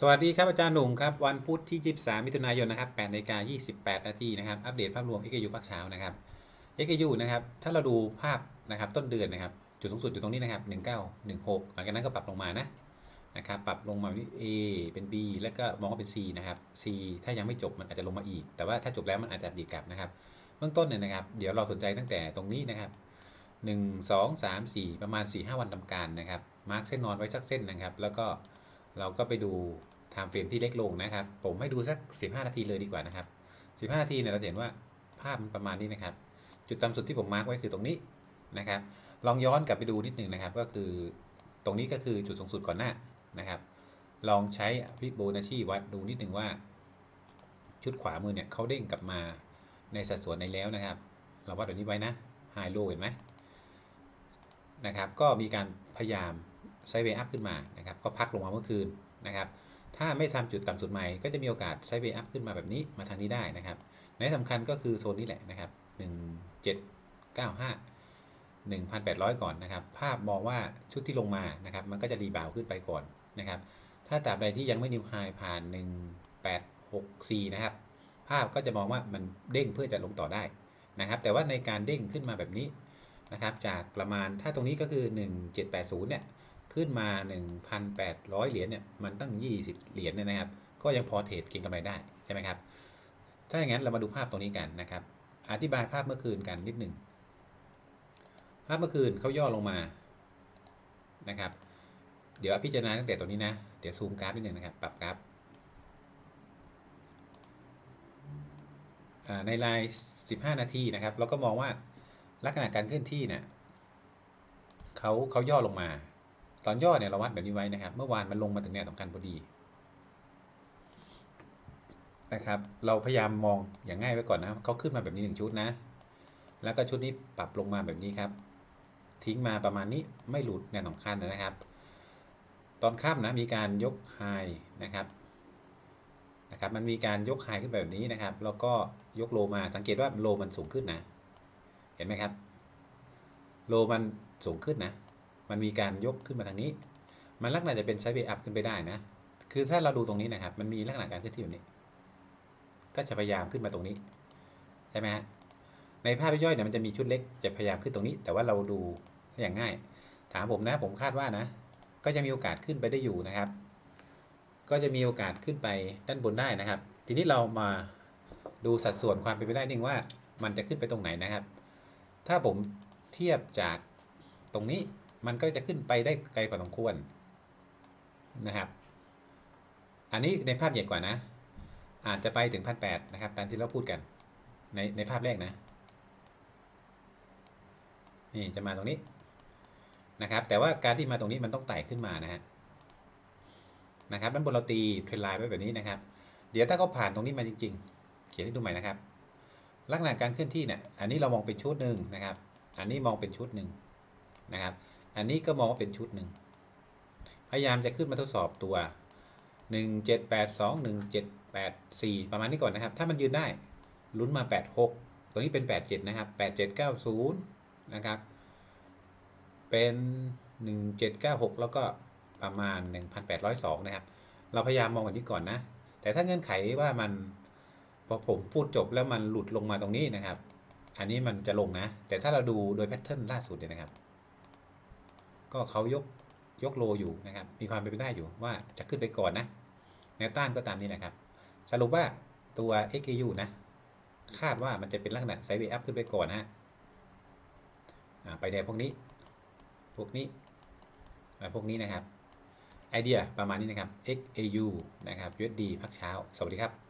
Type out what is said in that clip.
สวัสดีครับอาจารย์หนุ่มครับวันพุธที่ 23 มิถุนายนนะครับ8นาฬิกา28 นาทีนะครับอัปเดตภาพรวม XAU ภาคเช้านะครับ XAU นะครับถ้าเราดูภาพนะครับต้นเดือนนะครับจุดสูงสุดอยู่ตรงนี้นะครับ 1916 หลังจากนั้นก็ปรับลงมานะนะครับปรับลงมาที่ A เป็น B แล้วก็มองว่าเป็น C นะครับ C ถ้ายังไม่จบมันอาจจะลงมาอีก แต่ว่าถ้าจบแล้วมันอาจจะดีกลับนะครับเบื้องต้นเนี่ยนะครับเดี๋ยวเราสนใจตั้งแต่ตรงนี้นะครับ 1 2 3 4 ประมาณ 4-5 วันทำการนะครับมาร์กเส้นนอนไว้สักเส้นนะครับ แล้วก็ เราก็ไปดูไทม์เฟรมที่เล็กลงนะครับ ผมให้ดูสัก 15 นาทีเลยดีกว่านะครับ 15 นาทีเนี่ยเราเห็นว่าภาพมันประมาณนี้นะครับ จุดต่ำสุดที่ผมมาร์กไว้คือตรงนี้นะครับ ลองย้อนกลับไปดูนิดหนึ่งนะครับ ก็คือตรงนี้ก็คือจุดสูงสุดก่อนหน้านะครับ ลองใช้ฟิโบนัชชีวัดดูนิดหนึ่งว่า ชุดขวามือเนี่ยเขาเด้งกลับมาในสัดส่วนในแล้วนะครับ เราวัดแบบนี้ไว้นะไฮโลเห็นไหมนะครับ ก็มีการพยายาม ไซเวอัพขึ้นมานะครับก็พักลงมาเมื่อคืนนะครับ ถ้าไม่ทำจุดต่ำสุดใหม่ก็จะมีโอกาสไซเวอัพขึ้นมาแบบนี้มาทางนี้ได้นะครับ ในสำคัญก็คือโซนนี้แหละนะครับ 1795 1,800 ก่อนนะครับ ภาพมองว่าชุดที่ลงมานะครับ มันก็จะรีบาวขึ้นไปก่อนนะครับ ถ้าตราบใดที่ยังไม่นิวไฮผ่าน 1864 นะครับ ภาพก็จะมองว่ามันเด้งเพื่อจะลงต่อได้นะครับ แต่ว่าในการเด้งขึ้นมาแบบนี้นะครับ จากประมาณถ้าตรงนี้ก็คือ 1780 เนี่ย ขึ้นมา 1,800 เหรียญเนี่ยมันตั้ง 20 เหรียญเนี่ยนะครับ ก็ยังพอเทรดเก็งกำไรได้ใช่ไหมครับ ถ้าอย่างนั้นเรามาดูภาพตรงนี้กันนะครับ อธิบายภาพเมื่อคืนกันนิดหนึ่งภาพเมื่อคืนเขาย่อลงมานะครับ เดี๋ยวพิจารณาตั้งแต่ตรงนี้นะ เดี๋ยวซูมกราฟนิดหนึ่งนะครับ ปรับกราฟอ่าในไลน์15 นาทีนะครับ เราก็มองว่าลักษณะการเคลื่อนที่เนี่ยเขาเขาย่อลงมา ตอนย่อเนี่ยเราวัดแบบนี้ไว้นะครับ เมื่อวานมันลงมาถึงแนวสำคัญพอดีนะครับ เราพยายามมองอย่างง่ายไว้ก่อนนะเขาขึ้นมาแบบนี้หนึ่งชุดนะ แล้วก็ชุดนี้ปรับลงมาแบบนี้ครับ ทิ้งมาประมาณนี้ไม่หลุดแนวสำคัญนะครับ ตอนค่ำนะมีการยกไฮนะครับนะครับ มันมีการยกไฮขึ้นแบบนี้นะครับ แล้วก็ยกโลมาสังเกตว่าโลมันสูงขึ้นนะ เห็นไหมครับ โลมันสูงขึ้นนะ มันมีการยกขึ้นมาทางนี้ มันลักษณะจะเป็นไซด์เวย์อัพขึ้นไปได้นะ คือถ้าเราดูตรงนี้นะครับ มันมีลักษณะการเคลื่อนที่แบบนี้ ก็จะพยายามขึ้นมาตรงนี้ ใช่ไหมฮะ ในภาพย่อยเนี่ยมันจะมีชุดเล็ก จะพยายามขึ้นตรงนี้ แต่ว่าเราดูอย่างง่าย ถามผมนะ ผมคาดว่านะ ก็จะมีโอกาสขึ้นไปได้อยู่นะครับ ก็จะมีโอกาสขึ้นไปด้านบนได้นะครับ ทีนี้เรามาดูสัดส่วนความเป็นไปได้นึงว่ามันจะขึ้นไปตรงไหนนะครับ ถ้าผมเทียบจากตรงนี้ มันก็จะขึ้นไปได้ไกลพอสมควรนะครับ อันนี้ในภาพใหญ่กว่านะ อาจจะไปถึงพันแปดนะครับ ตามที่เราพูดกัน ในในภาพแรกนะ นี่จะมาตรงนี้นะครับ แต่ว่าการที่มาตรงนี้มันต้องไต่ขึ้นมานะฮะนะครับด้านบนเราตีเทรนไลน์ไว้แบบนี้นะครับ เดี๋ยวถ้าเขาผ่านตรงนี้มาจริง ๆ เขียนให้ดูใหม่นะครับ ลักษณะการเคลื่อนที่เนี่ย อันนี้เรามองเป็นชุดหนึ่งนะครับ อันนี้มองเป็นชุดหนึ่งนะครับ อันนี้ก็มองว่าเป็นชุดหนึ่ง พยายามจะขึ้นมาทดสอบตัว 1 7 8 2 1 7 8 4 ประมาณนี้ก่อนนะครับ ถ้ามันยืนได้ลุ้นมา 86 ตัวนี้เป็น 87 นะครับ 8790 นะครับ เป็น 1796 แล้วก็ประมาณ 1802 นะครับ เราพยายามมองแบบนี้ก่อนนะ แต่ถ้าเงื่อนไขว่ามันพอผมพูดจบแล้วมันหลุดลงมาตรงนี้นะครับ อันนี้มันจะลงนะ แต่ถ้าเราดูโดยแพทเทิร์นล่าสุดเนี่ยนะครับ ก็เขายกยกโลอยู่นะครับ มีความเป็นไปได้อยู่ว่าจะขึ้นไปก่อนนะแนวต้านก็ตามนี้นะครับ สรุปว่าตัว XAU นะ คาดว่ามันจะเป็นลักษณะไซด์เวย์อัพขึ้นไปก่อนนะฮะไปแนวพวกนี้ พวกนี้อ่าพวกนี้นะครับ ไอเดียประมาณนี้นะครับ XAU นะครับ USD พักเช้า สวัสดีครับ